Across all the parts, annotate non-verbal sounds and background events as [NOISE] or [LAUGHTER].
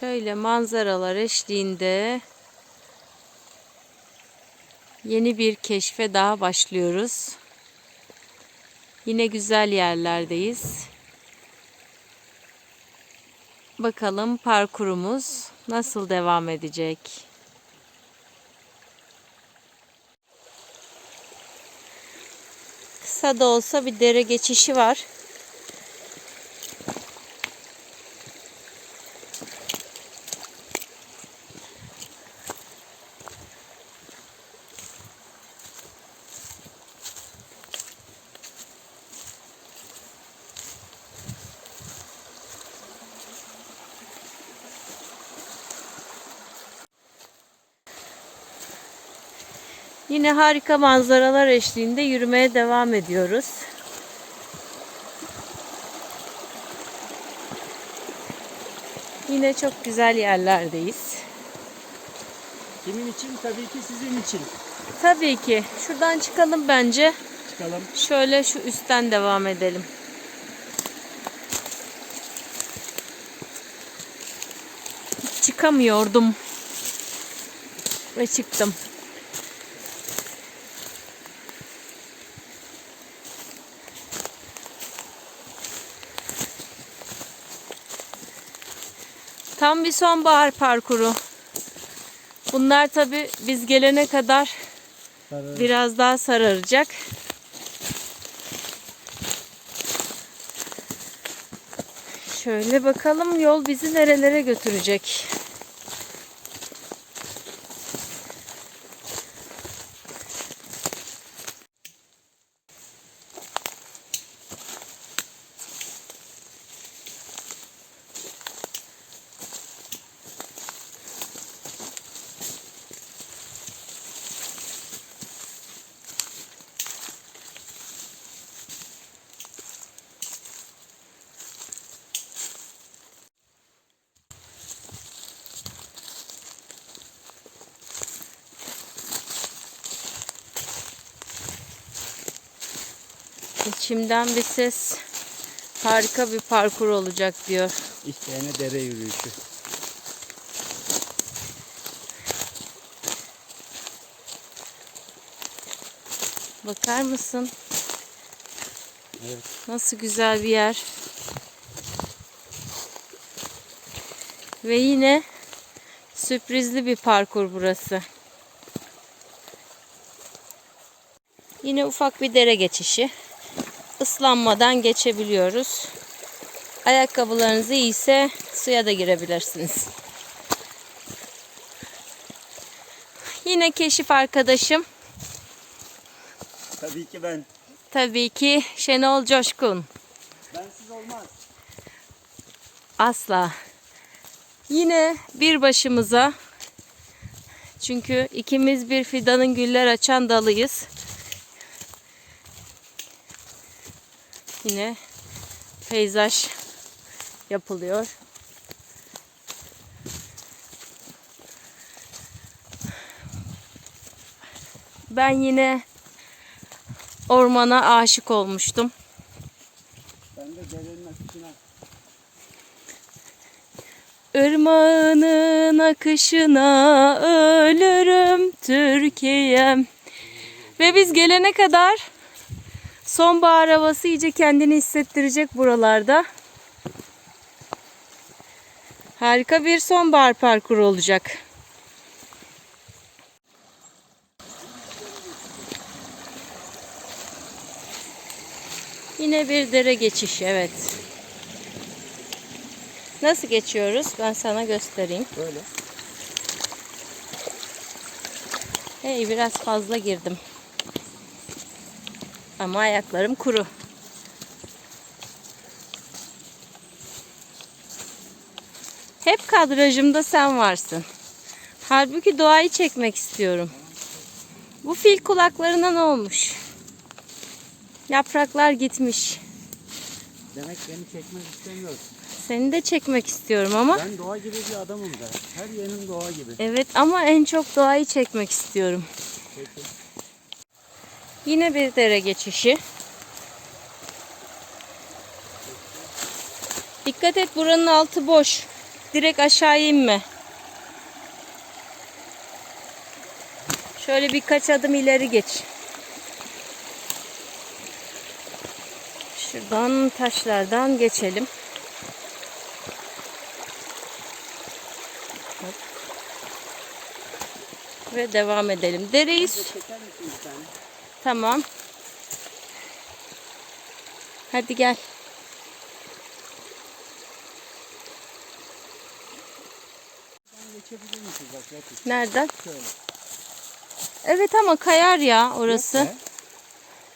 Şöyle manzaralar eşliğinde yeni bir keşfe daha başlıyoruz. Yine güzel yerlerdeyiz. Bakalım parkurumuz nasıl devam edecek? Kısa da olsa bir dere geçişi var. Yine harika manzaralar eşliğinde yürümeye devam ediyoruz. Yine çok güzel yerlerdeyiz. Kimin için? Tabii ki sizin için. Tabii ki. Şuradan çıkalım bence. Çıkalım. Şöyle şu üstten devam edelim. Hiç çıkamıyordum. Ve çıktım. Tam bir sonbahar parkuru. Bunlar tabi biz gelene kadar Sarı. biraz daha sararacak. Şöyle bakalım yol bizi nerelere götürecek. İçimden bir ses harika bir parkur olacak diyor. İsteyene dere yürüyüşü. Bakar mısın? Evet. Nasıl güzel bir yer. Ve yine sürprizli bir parkur burası. Yine ufak bir dere geçişi. Islanmadan geçebiliyoruz. Ayakkabılarınız iyiyse suya da girebilirsiniz. Yine keşif arkadaşım. Tabii ki ben. Tabii ki Şenol Coşkun. Bensiz olmaz. Asla. Yine bir başımıza. Çünkü ikimiz bir fidanın güller açan dalıyız. Yine peyzaj yapılıyor. Ben yine ormana aşık olmuştum. Ben de derenin akışına. Irmağının akışına ölürüm Türkiye'm. Ve biz gelene kadar sonbahar havası iyice kendini hissettirecek buralarda. Harika bir sonbahar parkuru olacak. Yine bir dere geçişi evet. Nasıl geçiyoruz? Ben sana göstereyim. Böyle. Hey biraz fazla girdim. Ama ayaklarım kuru. Hep kadrajımda sen varsın. Halbuki doğayı çekmek istiyorum. Bu fil kulaklarına ne olmuş? Yapraklar gitmiş. Demek beni çekmek istemiyorsun. Seni de çekmek istiyorum ama. Ben doğa gibi bir adamım da. Her yerim doğa gibi. Evet ama en çok doğayı çekmek istiyorum. Peki. Yine bir dere geçişi. Dikkat et buranın altı boş. Direkt aşağı inme. Şöyle birkaç adım ileri geç. Şuradan taşlardan geçelim. Hop. Ve devam edelim. Dereyi bir? Tamam. Hadi gel. Nereden? Şöyle. Evet ama kayar ya orası. Yok be.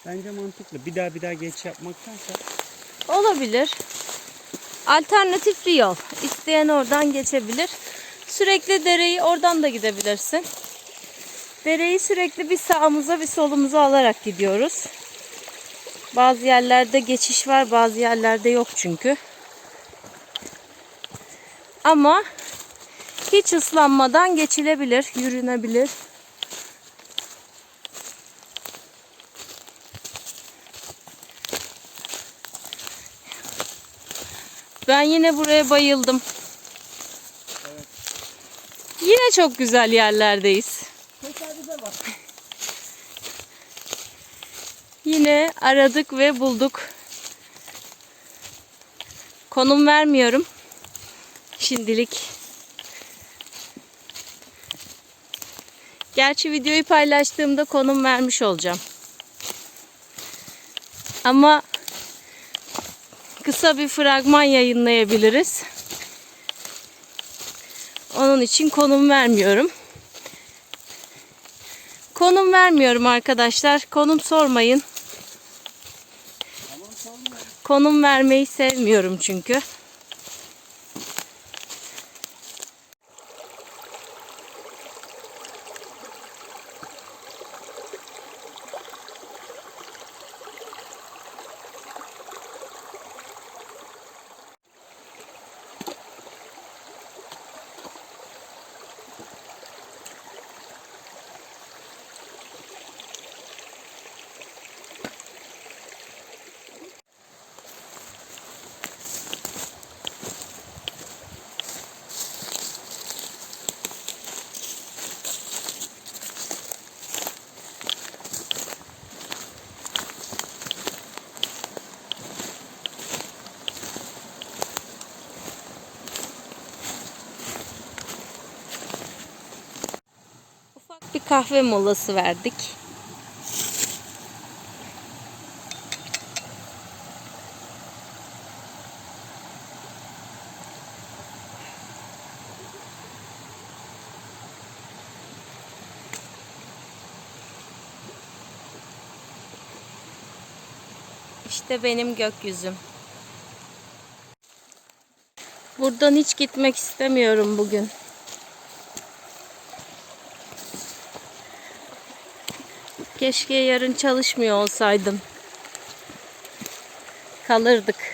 Bence mantıklı. Bir daha bir daha geç yapmaktansa. Olabilir. Alternatifli yol. İsteyen oradan geçebilir. Sürekli dereyi oradan da gidebilirsin. Dereyi sürekli bir sağımıza bir solumuza alarak gidiyoruz. Bazı yerlerde geçiş var, bazı yerlerde yok çünkü. Ama hiç ıslanmadan geçilebilir, yürünebilir. Ben yine buraya bayıldım. Yine çok güzel yerlerdeyiz. Yine aradık ve bulduk. Konum vermiyorum. Şimdilik. Gerçi videoyu paylaştığımda konum vermiş olacağım. Ama kısa bir fragman yayınlayabiliriz. Onun için konum vermiyorum. Konum vermiyorum arkadaşlar. Konum sormayın. Konum vermeyi sevmiyorum çünkü. Kahve molası verdik. İşte benim gökyüzüm. Buradan hiç gitmek istemiyorum bugün. Keşke yarın çalışmıyor olsaydım. Kalırdık.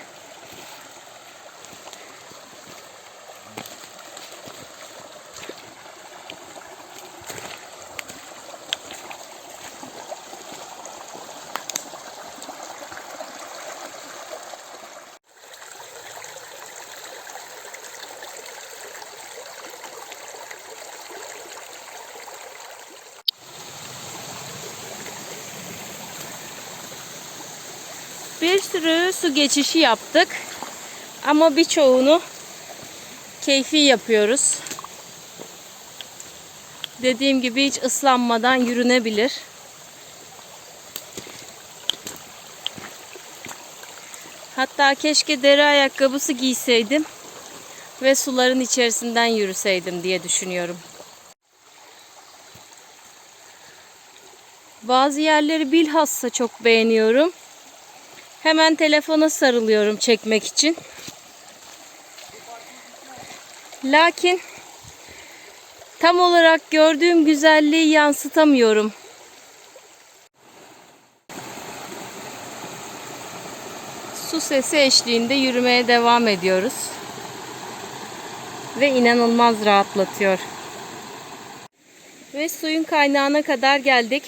Bir sürü su geçişi yaptık. Ama birçoğunu keyfi yapıyoruz. Dediğim gibi hiç ıslanmadan yürünebilir. Hatta keşke deri ayakkabısı giyseydim ve suların içerisinden yürüseydim diye düşünüyorum. Bazı yerleri bilhassa çok beğeniyorum. Hemen telefona sarılıyorum çekmek için. Lakin tam olarak gördüğüm güzelliği yansıtamıyorum. Su sesi eşliğinde yürümeye devam ediyoruz. Ve inanılmaz rahatlatıyor. Ve suyun kaynağına kadar geldik.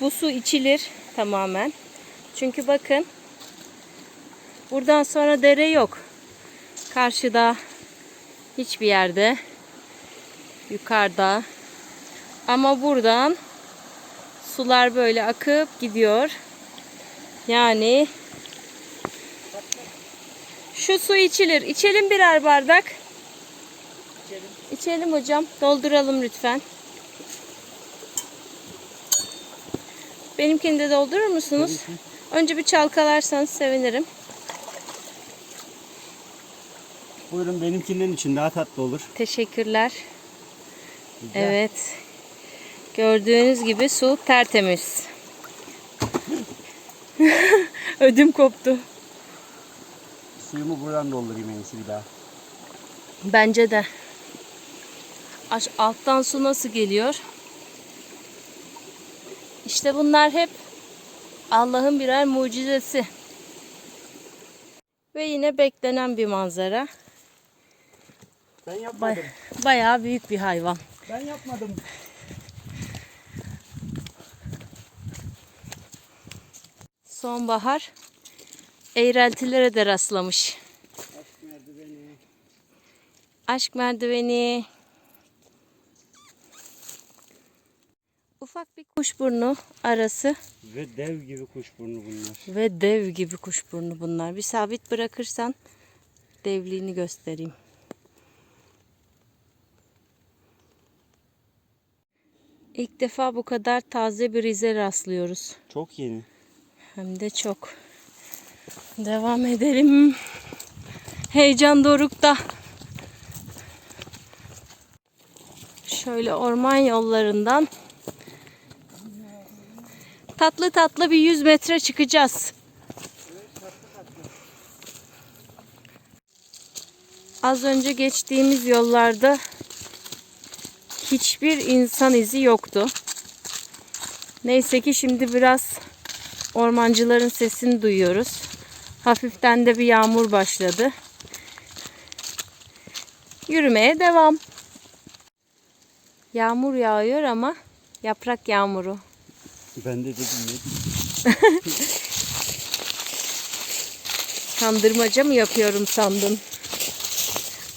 Bu su içilir tamamen. Çünkü bakın buradan sonra dere yok. Karşıda Hiçbir yerde. Yukarıda. Ama buradan sular böyle akıp gidiyor. Yani şu su içilir. İçelim birer bardak. İçelim. İçelim hocam. Dolduralım lütfen. Benimkini de doldurur musunuz? Önce bir çalkalarsanız sevinirim. Buyurun benimkinden için daha tatlı olur. Teşekkürler. Rica. Evet. Gördüğünüz gibi su tertemiz. [LAUGHS] Ödüm koptu. Suyumu buradan doldurayım en iyisi bir daha. Bence de. Aş- Alttan su nasıl geliyor? İşte bunlar hep Allah'ın birer mucizesi. Ve yine beklenen bir manzara. Ben Bay- yapmadım. bayağı büyük bir hayvan. Ben yapmadım. Sonbahar eğreltilere de rastlamış. Aşk merdiveni. Aşk merdiveni. Ufak bir kuşburnu arası Ve dev gibi kuşburnu bunlar. ve dev gibi kuşburnu bunlar. Bir sabit bırakırsan devliğini göstereyim. İlk defa bu kadar taze bir ize rastlıyoruz. Çok yeni. Hem de çok. Devam edelim. Heyecan dorukta. Şöyle orman yollarından tatlı tatlı bir 100 metre çıkacağız. Az önce geçtiğimiz yollarda hiçbir insan izi yoktu. Neyse ki şimdi biraz ormancıların sesini duyuyoruz. Hafiften de bir yağmur başladı. Yürümeye devam. Yağmur yağıyor ama yaprak yağmuru. Ben de dedim ne Kandırmaca mı yapıyorum sandın?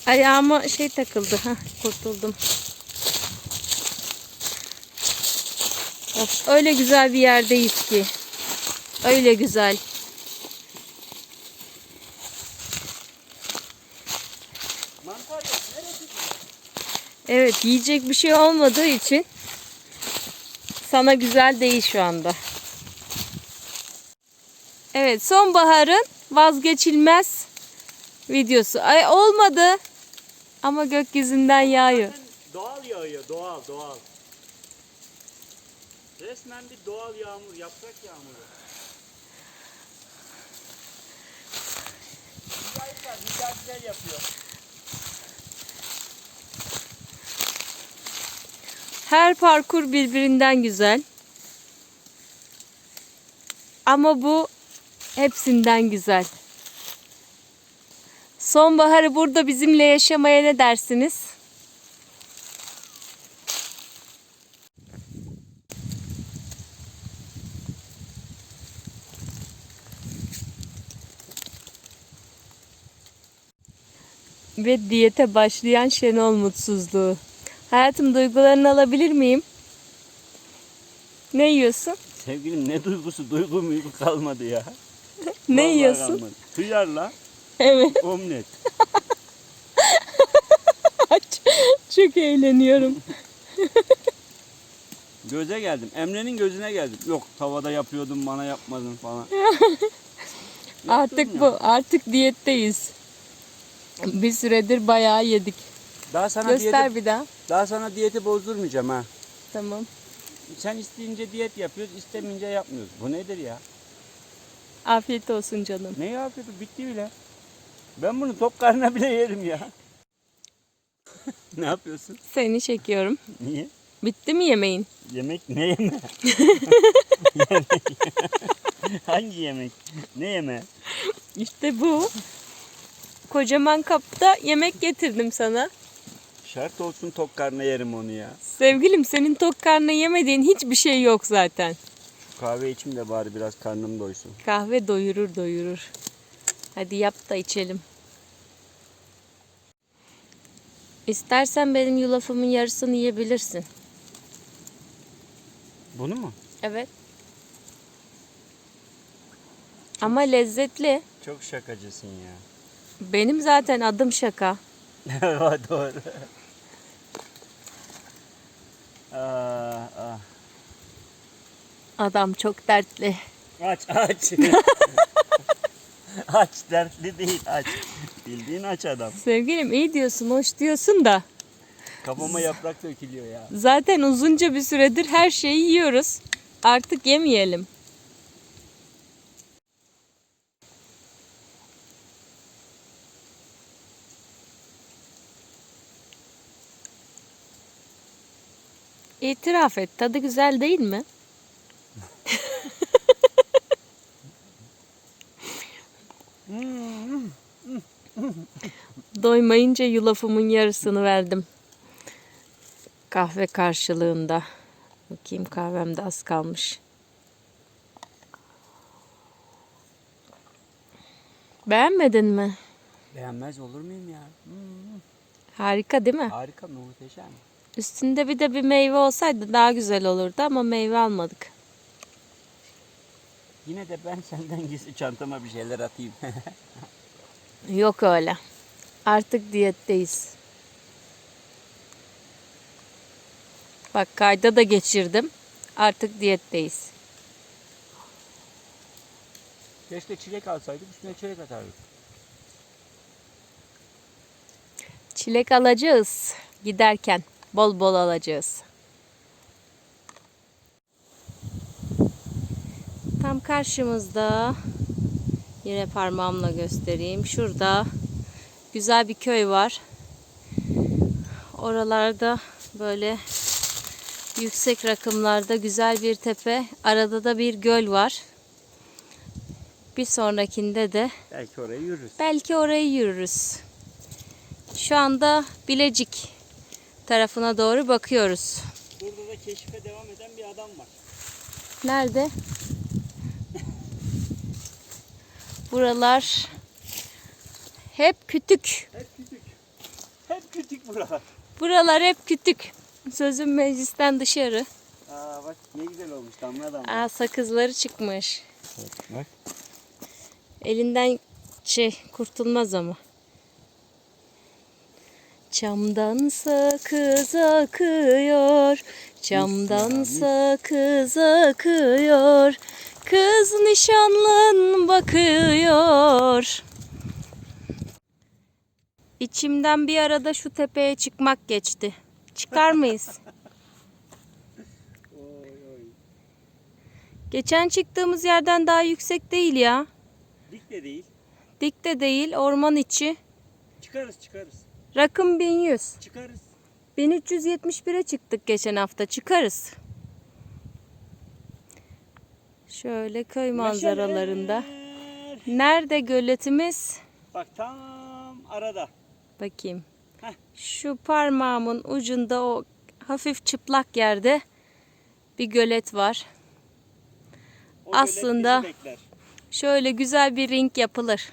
Ayağıma şey takıldı. ha kurtuldum. Of, öyle güzel bir yerdeyiz ki. Öyle güzel. Evet yiyecek bir şey olmadığı için sana güzel değil şu anda. Evet sonbaharın vazgeçilmez videosu. Ay olmadı ama gökyüzünden yağıyor. Doğal yağıyor. Doğal doğal. Resmen bir doğal yağmur. Yaprak yağmuru. Mücahitler mücadele yapıyor. Her parkur birbirinden güzel. Ama bu hepsinden güzel. Sonbaharı burada bizimle yaşamaya ne dersiniz? Ve diyete başlayan Şenol mutsuzluğu. Hayatım duygularını alabilir miyim? Ne yiyorsun? Sevgilim ne duygusu? Duygu muygu kalmadı ya. [LAUGHS] Ne Vallahi yiyorsun? kalmadı. Hıyarla Evet. [LAUGHS] omlet. Çok eğleniyorum. [LAUGHS] Göze geldim. Emre'nin gözüne geldim. Yok tavada yapıyordum bana yapmadın falan. Artık bu artık diyetteyiz. Bir süredir bayağı yedik. Daha sana Göster diyeti, bir daha. daha sana diyeti bozdurmayacağım ha. Tamam. Sen isteyince diyet yapıyoruz, istemeyince yapmıyoruz. Bu nedir ya? Afiyet olsun canım. Ne yapıyordu? Bitti bile. Ben bunu top karnına bile yerim ya. [LAUGHS] ne yapıyorsun? Seni çekiyorum. Niye? Bitti mi yemeğin? Yemek ne yeme? yemek. [LAUGHS] [LAUGHS] Hangi yemek? Ne yeme? İşte bu. Kocaman kapta yemek getirdim sana. Şart olsun tok karnına yerim onu ya. Sevgilim senin tok karnına yemediğin hiçbir şey yok zaten. Şu kahve içim de bari biraz karnım doysun. Kahve doyurur doyurur. Hadi yap da içelim. İstersen benim yulafımın yarısını yiyebilirsin. Bunu mu? Evet. Ama lezzetli. Çok şakacısın ya. Benim zaten adım şaka. [LAUGHS] Doğru. Aa, ah. Adam çok dertli. Aç aç. [LAUGHS] aç dertli değil aç. Bildiğin aç adam. Sevgilim iyi diyorsun, hoş diyorsun da Kafama yaprak dökülüyor ya. zaten uzunca bir süredir her şeyi yiyoruz. Artık yemeyelim. İtiraf et, tadı güzel değil mi? [LAUGHS] Doymayınca yulafımın yarısını verdim. Kahve karşılığında. Bakayım kahvemde az kalmış. Beğenmedin mi? Beğenmez olur muyum ya? Hmm, Harika değil mi? harika muhteşem. Üstünde bir de bir meyve olsaydı daha güzel olurdu ama meyve almadık. Yine de ben senden gizli çantama bir şeyler atayım. [LAUGHS] Yok öyle. Artık diyetteyiz. Bak kayda da geçirdim. Artık diyetteyiz. Keşke çilek alsaydık üstüne çilek atardık. Çilek alacağız giderken. Bol bol alacağız. Tam karşımızda yine parmağımla göstereyim. Şurada güzel bir köy var. Oralarda böyle yüksek rakımlarda güzel bir tepe. Arada da bir göl var. Bir sonrakinde de Belki oraya yürürüz. Belki orayı yürürüz. Şu anda Bilecik tarafına doğru bakıyoruz. Burada da keşfe devam eden bir adam var. Nerede? Buralar hep kütük. Hep kütük. Hep kütük buralar. Buralar hep kütük. Sözüm meclisten dışarı. Aa bak ne güzel olmuş damla damla. Aa sakızları çıkmış. Bak. Elinden şey kurtulmaz ama. Çamdan sakız akıyor, çamdan sakız akıyor. Kız nişanlın bakıyor. İçimden bir arada şu tepeye çıkmak geçti. Çıkar mıyız? [LAUGHS] Geçen çıktığımız yerden daha yüksek değil ya. Dik de değil. Dik de değil, orman içi. Çıkarız çıkarız. Rakım 1100. Çıkarız. 1371'e çıktık geçen hafta. Çıkarız. Şöyle köy manzaralarında. Nerede göletimiz? Bak tam arada. Bakayım. Heh. Şu parmağımın ucunda o hafif çıplak yerde bir gölet var. O gölet Aslında- bekler. Şöyle güzel bir ring yapılır.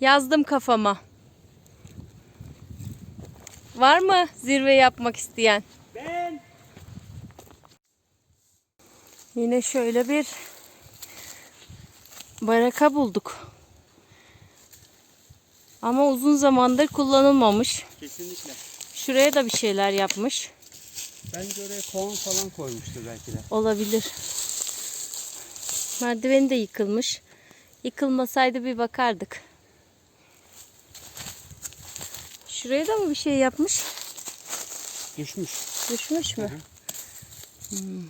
Yazdım kafama. Var mı zirve yapmak isteyen? Ben Yine şöyle bir baraka bulduk. Ama uzun zamandır kullanılmamış. kesinlikle. Şuraya da bir şeyler yapmış. Bence oraya kovan falan koymuştur belki de. Olabilir. Merdiveni de yıkılmış. Yıkılmasaydı bir bakardık. Şuraya da mı bir şey yapmış? Düşmüş. Düşmüş mü? Hmm.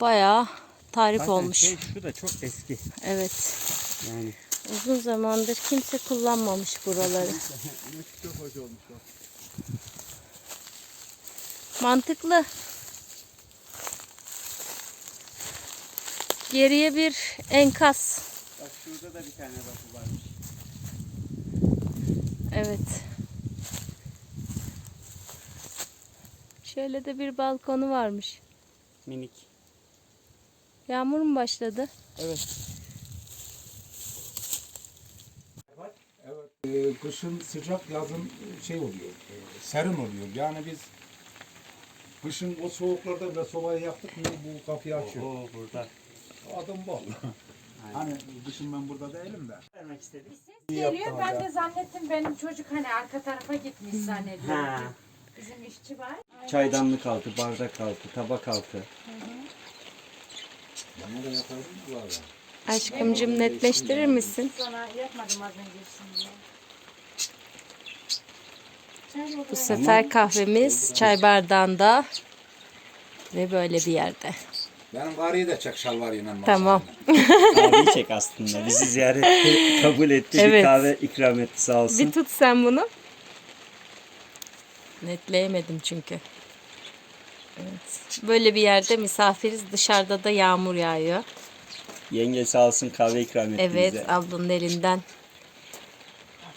Bayağı tarif Zaten olmuş. şey şu da çok eski. Evet. Yani. Uzun zamandır kimse kullanmamış buraları. çok hoş olmuş o. Mantıklı. Geriye bir enkaz. Bak şurada da bir tane bakı varmış. Evet. Şöyle de bir balkonu varmış. Minik. Yağmur mu başladı? Evet. kışın sıcak, yazın şey oluyor, e, serin oluyor. Yani biz kışın o soğuklarda bile sobayı yaktık mı bu kapıyı açıyor. Oo burada. Adım bu. [LAUGHS] hani kışın ben burada değilim de. Vermek istedim. Geliyor ben de zannettim benim çocuk hani arka tarafa gitmiş zannediyorum. Ha. Bizim işçi var. Çaydanlık altı, bardak altı, tabak altı. Bana da yapardım bu arada. Aşkımcım netleştirir misin? Sana yapmadım az önce şimdi. Çay Bu sefer kahvemiz çay bardağında ve böyle bir yerde. Benim karıyı da çek şalvarıyla. Tamam. Kahveyi çek aslında. Bizi ziyarette kabul etti. Evet. Bir kahve ikram etti sağ olsun. Bir tut sen bunu. Netleyemedim çünkü. Evet. Böyle bir yerde misafiriz. Dışarıda da yağmur yağıyor. Yenge sağ olsun kahve ikram etti Evet, bize. ablanın elinden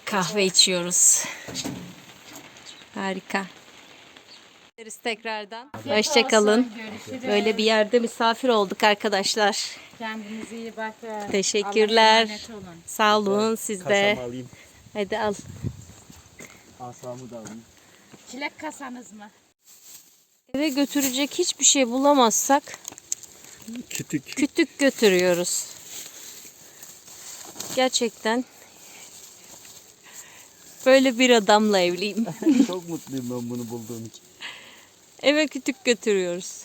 kahve içiyoruz. Harika. Görüşürüz tekrardan. Hoşçakalın. Böyle bir yerde misafir olduk arkadaşlar. Kendinize iyi bakın. Teşekkürler. Olun. Sağ olun siz de. Hadi al. Asamı da alayım. Çilek kasanız mı? Eve götürecek hiçbir şey bulamazsak Kütük. kütük götürüyoruz. Gerçekten böyle bir adamla evliyim. [LAUGHS] [LAUGHS] Çok mutluyum ben bunu bulduğum için. Eve kütük götürüyoruz.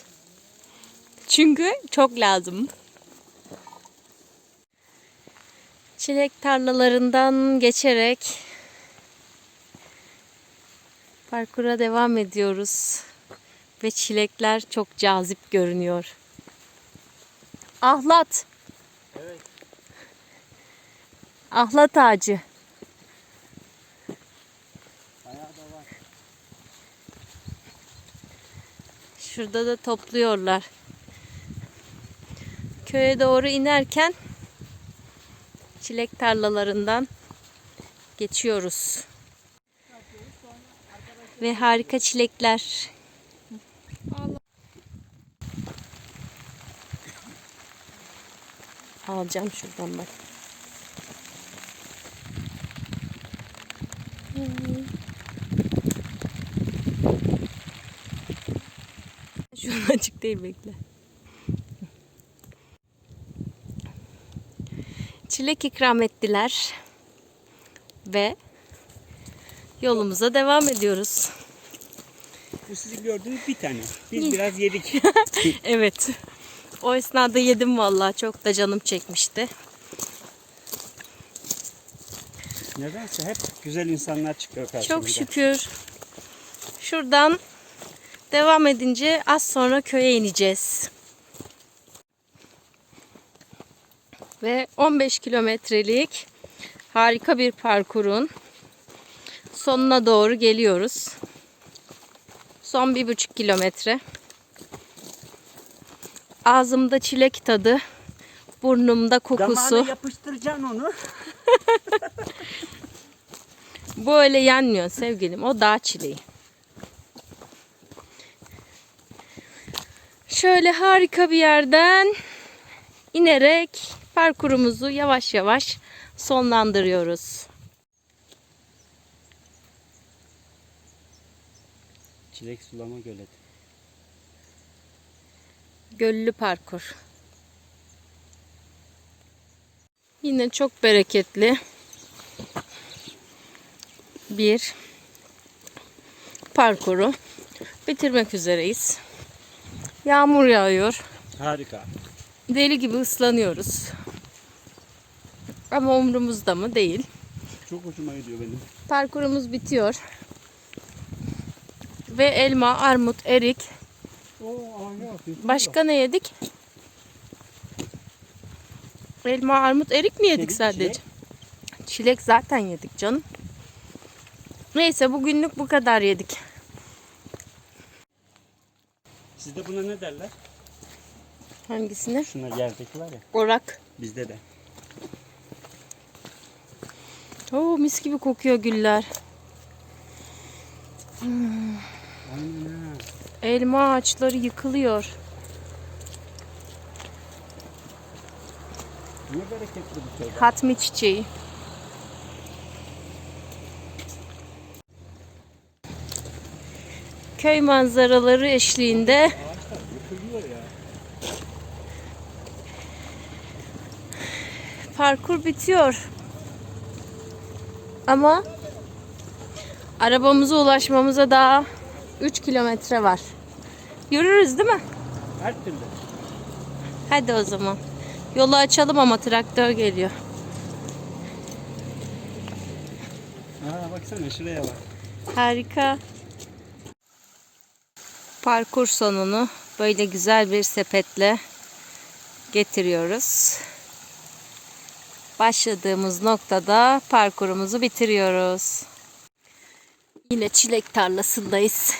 Çünkü çok lazım. Çilek tarlalarından geçerek parkura devam ediyoruz. Ve çilekler çok cazip görünüyor. Ahlat. Evet. Ahlat ağacı. Şurada da topluyorlar. Köye doğru inerken çilek tarlalarından geçiyoruz. Ve harika çilekler. Alacağım şuradan bak. Şu an açık değil bekle. Çilek ikram ettiler. Ve yolumuza devam ediyoruz. Bu sizin gördüğünüz bir tane. Biz biraz yedik. [LAUGHS] Evet. O esnada yedim vallahi çok da canım çekmişti. Nedense hep güzel insanlar çıkıyor karşımıza. Çok şükür. Şuradan devam edince az sonra köye ineceğiz. Ve 15 kilometrelik harika bir parkurun sonuna doğru geliyoruz. Son bir buçuk kilometre. Ağzımda çilek tadı, burnumda kokusu. Damağına yapıştıracaksın onu. [LAUGHS] Bu öyle yenmiyor sevgilim. O dağ çileği. Şöyle harika bir yerden inerek parkurumuzu yavaş yavaş sonlandırıyoruz. Çilek sulama göleti. Göllü parkur. Yine çok bereketli bir parkuru bitirmek üzereyiz. Yağmur yağıyor. Harika. Deli gibi ıslanıyoruz. Ama umrumuzda mı? Değil. Çok hoşuma gidiyor benim. Parkurumuz bitiyor. Ve elma, armut, erik. Başka ne yedik? Elma, armut, erik mi yedik sadece? çilek. Zaten yedik canım. Neyse bugünlük bu kadar yedik. Sizde buna ne derler? Hangisini? Şuna yerdeki var ya. Orak. Bizde de. Oo mis gibi kokuyor güller. Ha. Elma ağaçları yıkılıyor. Ne bereketli bir şey. Hatmi çiçeği. Köy manzaraları eşliğinde parkur bitiyor. Ama arabamıza ulaşmamıza daha 3 kilometre var. Yürürüz değil mi? Her türlü. Hadi o zaman. Yolu açalım ama traktör geliyor. Aa baksana şuraya bak. Harika. Parkur sonunu böyle güzel bir sepetle getiriyoruz. Başladığımız noktada parkurumuzu bitiriyoruz. Yine çilek tarlasındayız.